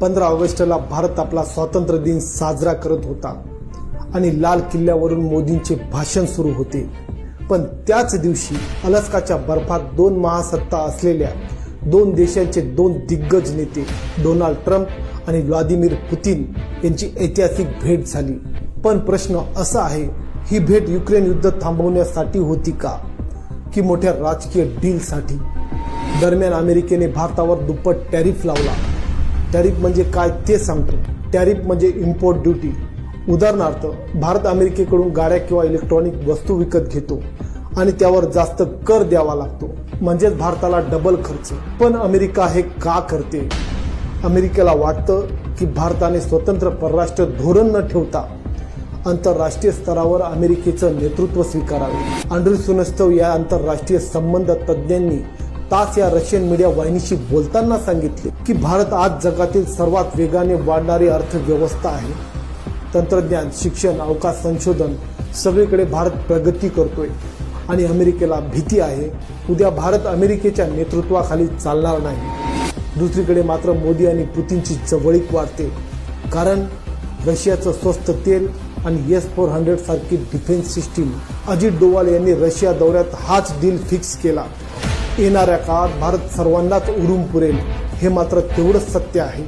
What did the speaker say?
पंधरा ऑगस्टला भारत आपला स्वातंत्र्य दिन साजरा करत होता. आणि लाल किल्ल्यावरून मोदींचे भाषण सुरू होते. पण त्याच दिवशी अलास्काच्या बर्फात दोन महासत्ता असलेल्या दोन देशांचे दोन दिग्गज नेते डोनाल्ड ट्रम्प आणि व्लादिमीर पुतीन यांची ऐतिहासिक भेट झाली. पण प्रश्न असा आहे ही भेट युक्रेन युद्ध थांबवण्यासाठी होती का? की मोठ्या राजकीय डीलसाठी? दरम्यान अमेरिकेने भारतावर दुप्पट टॅरिफ लावला. टॅरिफ म्हणजे काय ते सांगतो. टॅरिफ म्हणजे इम्पोर्ट ड्युटी उदाहरणार्थ भारत अमेरिकेकडून गाड्या किंवा इलेक्ट्रॉनिक वस्तू विकत घेतो आणि त्यावर जास्त कर द्यावा लागतो. म्हणजेच भारताला डबल खर्च. पण अमेरिका हे का करते? अमेरिकेला वाटतं की भारताने स्वतंत्र परराष्ट्र धोरण न ठेवता आंतरराष्ट्रीय स्तरावर अमेरिकेचं नेतृत्व स्वीकारावे. अँड्रू सुनस्तव या आंतरराष्ट्रीय संबंध तज्ज्ञांनी तास या रशियन मीडिया वाहिनीशी बोलताना सांगितले की भारत आज जगातील सर्वात वेगाने वाढणारी अर्थव्यवस्था आहे. तंत्रज्ञान शिक्षण अवकाश संशोधन सगळीकडे भारत प्रगती करतोय आणि अमेरिकेला भीती आहे. उद्या भारत अमेरिकेच्या नेतृत्वाखाली चालणार नाही. दुसरीकडे मात्र मोदी आणि पुतीनची जवळीक वाढते. कारण रशियाचं स्वस्त तेल आणि एस फोर हंड्रेड सारखी डिफेन्स सिस्टीम अजित डोवाल यांनी रशिया दौऱ्यात हाच डील फिक्स केला. येणाऱ्या काळात भारत सर्वांनाच उरून पुरेल हे मात्र तेवढंच सत्य आहे.